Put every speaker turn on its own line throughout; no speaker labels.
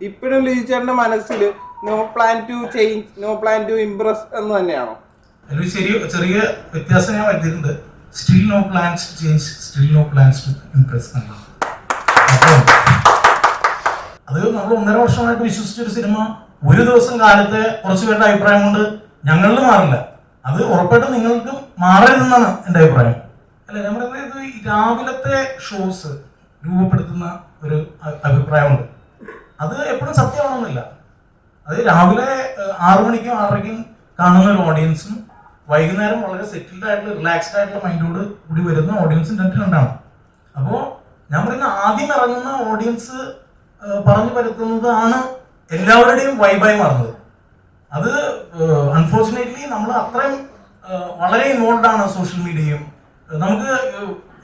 ഇപ്പോഴും ലിജിച്ചേട്ടന്റെ മനസ്സിൽ no plan to change no plan to impress എന്ന് തന്നെയാണോ?
ഒരു ചെറിയ വ്യത്യാസം ഞാൻ വരുത്തിയിട്ടുണ്ട്. Still no plans change still no plans to impress എന്നുള്ളത് അത് നമ്മൾ ഒന്നര വർഷമായിട്ട് വിശ്വസിച്ച ഒരു സിനിമ ഒരു ദിവസം കാലത്തെ കുറച്ച് പേരുടെ അഭിപ്രായം കൊണ്ട് ഞങ്ങളിൽ മാറില്ല. അത് ഉറപ്പായിട്ടും നിങ്ങൾക്ക് മാറരുതെന്നാണ് എന്റെ അഭിപ്രായം. അല്ല നമ്മുടെ രാവിലത്തെ ഷോസ് രൂപപ്പെടുത്തുന്ന ഒരു അഭിപ്രായമുണ്ട്. അത് എപ്പോഴും സത്യമാണെന്നില്ല. അത് രാവിലെ ആറു മണിക്കും ആറരയ്ക്കും കാണുന്ന ഒരു ഓഡിയൻസും വൈകുന്നേരം വളരെ സെറ്റിൽഡ് ആയിട്ടുള്ള റിലാക്സ്ഡ് ആയിട്ടുള്ള മൈൻഡോട് കൂടി വരുന്ന ഓഡിയൻസും രണ്ടും രണ്ടാണ് അപ്പോൾ ഞാൻ പറയുന്ന ആദ്യം ഇറങ്ങുന്ന ഓഡിയൻസ് പറഞ്ഞു പരത്തുന്നതാണ് എല്ലാവരുടെയും വൈബായി മാറുന്നത്. അത് അൺഫോർച്ചുനേറ്റ്ലി നമ്മൾ അത്രയും വളരെ ഇൻവോൾവ് ആണ് സോഷ്യൽ മീഡിയയും നമുക്ക്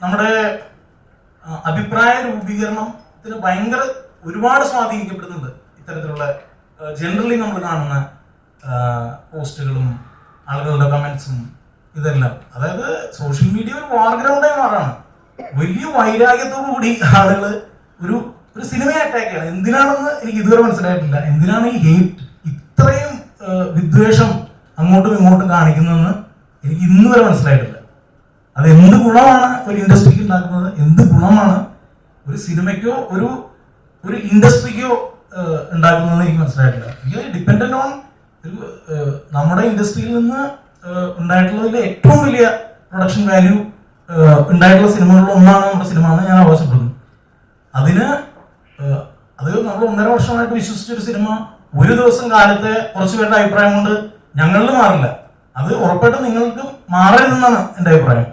നമ്മുടെ അഭിപ്രായ രൂപീകരണത്തിന് ഭയങ്കര ഒരുപാട് സ്വാധീനിക്കപ്പെടുന്നുണ്ട് ഇത്തരത്തിലുള്ള ജനറലി നമ്മൾ കാണുന്ന പോസ്റ്റുകളും ആളുകളുടെ കമൻസും ഇതെല്ലാം. അതായത് സോഷ്യൽ മീഡിയ ഒരു വാർഗ്രൗണ്ടായി മാറാണ്. വലിയ വൈരാഗ്യത്തോടു കൂടി ആളുകൾ ഒരു ഒരു സിനിമയെ അറ്റാക്ക് എന്തിനാണെന്ന് എനിക്ക് ഇതുവരെ മനസ്സിലായിട്ടില്ല. എന്തിനാണ് ഈ ഹേറ്റ് ഇത്രയും വിദ്വേഷം അങ്ങോട്ടും ഇങ്ങോട്ടും കാണിക്കുന്നതെന്ന് എനിക്ക് ഇന്ന് വരെ മനസ്സിലായിട്ടില്ല. അത് എന്ത് ഗുണമാണ് ഒരു ഇൻഡസ്ട്രിക്ക് ഉണ്ടാക്കുന്നത്? എന്ത് ഗുണമാണ് ഒരു സിനിമയ്ക്കോ ഒരു ഒരു ഇൻഡസ്ട്രിക്കോ ഉണ്ടാക്കുന്നതെന്ന് എനിക്ക് മനസ്സിലായിട്ടില്ല. ഇത് ഓൺ നമ്മുടെ ഇൻഡസ്ട്രിയിൽ നിന്ന് ഉണ്ടായിട്ടുള്ളതിൽ ഏറ്റവും വലിയ പ്രൊഡക്ഷൻ വാല്യൂ ഉണ്ടായിട്ടുള്ള സിനിമകളിൽ ഒന്നാണ് നമ്മുടെ സിനിമ എന്ന് ഞാൻ അവകാശപ്പെടുന്നു. അതിന് അത് നമ്മൾ ഒന്നര വർഷമായിട്ട് വിശ്വസിച്ചൊരു സിനിമ ഒരു ദിവസം കാലത്തെ കുറച്ച് പേരുടെ അഭിപ്രായം കൊണ്ട് ഞങ്ങളിൽ മാറില്ല. അത് ഉറപ്പായിട്ടും നിങ്ങൾക്ക് മാറരുതെന്നാണ് എന്റെ അഭിപ്രായം.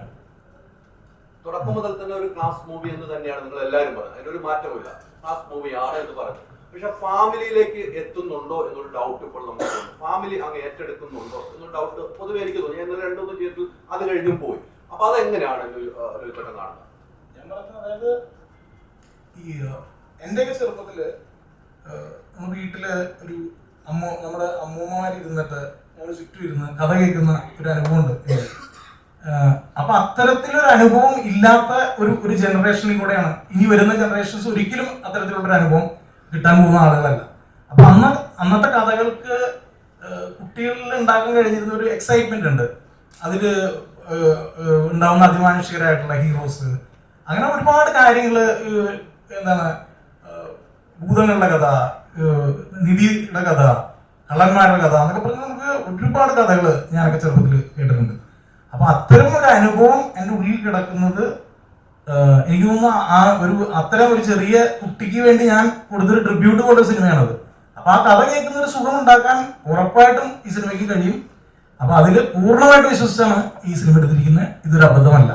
തുടക്കം മുതൽ തന്നെ ഒരു ക്ലാസ് മൂവി എന്ന് തന്നെയാണ് നിങ്ങൾ എല്ലാവരും പറഞ്ഞത് അതിനൊരു മാറ്റമില്ല ക്ലാസ് മൂവി ആണ് എന്ന് പറഞ്ഞു പക്ഷെ ഫാമിലിയിലേക്ക് എത്തുന്നുണ്ടോ എന്നൊരു ഡൗട്ട് ഇപ്പോൾ നമുക്ക് ഫാമിലി അങ്ങ് ഏറ്റെടുക്കുന്നുണ്ടോ എന്നൊരു ഡൗട്ട് പൊതുവെ എനിക്ക് തോന്നി. രണ്ടു മൂന്ന് ചെയ്തിട്ട് അത് കഴിഞ്ഞും പോയി. അപ്പൊ അതെങ്ങനെയാണ് ചേട്ടൻ കാണുന്നത്?
ഞാൻ പറഞ്ഞത് അതായത് ഈ എന്റെയൊക്കെ ചെറുപ്പത്തിൽ നമ്മുടെ വീട്ടിൽ ഒരു അമ്മ നമ്മുടെ അമ്മൂമ്മമാരി ഇരുന്നിട്ട് ഞങ്ങൾ ചുറ്റും ഇരുന്ന് കഥ കേൾക്കുന്ന ഒരു അനുഭവമുണ്ട് എനിക്ക്. അപ്പൊ അത്തരത്തിലൊരു അനുഭവം ഇല്ലാത്ത ഒരു ഒരു ജനറേഷനിൽ കൂടെയാണ്. ഇനി വരുന്ന ജനറേഷൻസ് ഒരിക്കലും അത്തരത്തിലുള്ള ഒരു അനുഭവം കിട്ടാൻ പോകുന്ന ആളുകളല്ല. അപ്പൊ അന്ന് അന്നത്തെ കഥകൾക്ക് കുട്ടികളിൽ ഉണ്ടാക്കാൻ കഴിഞ്ഞിരുന്ന ഒരു എക്സൈറ്റ്മെന്റ് ഉണ്ട്. അതിൽ ഉണ്ടാവുന്ന അതിമാനുഷികരായിട്ടുള്ള ഹീറോസ് അങ്ങനെ ഒരുപാട് കാര്യങ്ങൾ എന്താണ് ഭൂതങ്ങളുടെ കഥ നിധിയുടെ കഥ കള്ളന്മാരുടെ കഥ എന്നൊക്കെ പറഞ്ഞ് നമുക്ക് ഒരുപാട് കഥകൾ ഞാനൊക്കെ ചെറുപ്പത്തിൽ കേട്ടിട്ടുണ്ട്. അപ്പൊ അത്തരം അനുഭവം എന്റെ ഉള്ളിൽ കിടക്കുന്നത് എനിക്ക് തോന്നുന്നു ആ ഒരു അത്തരം ഒരു ചെറിയ കുട്ടിക്ക് വേണ്ടി ഞാൻ കൊടുത്തൊരു ട്രിബ്യൂട്ട് പോലെ സിനിമയാണത്. അപ്പൊ ആ കഥ കേൾക്കുന്ന ഒരു സുഖം ഉണ്ടാക്കാൻ ഉറപ്പായിട്ടും ഈ സിനിമയ്ക്ക് കഴിയും. അപ്പൊ അതിൽ പൂർണമായിട്ട് വിശ്വസിച്ചാണ് ഈ സിനിമ എടുത്തിരിക്കുന്നത്. ഇതൊരു അബദ്ധമല്ല.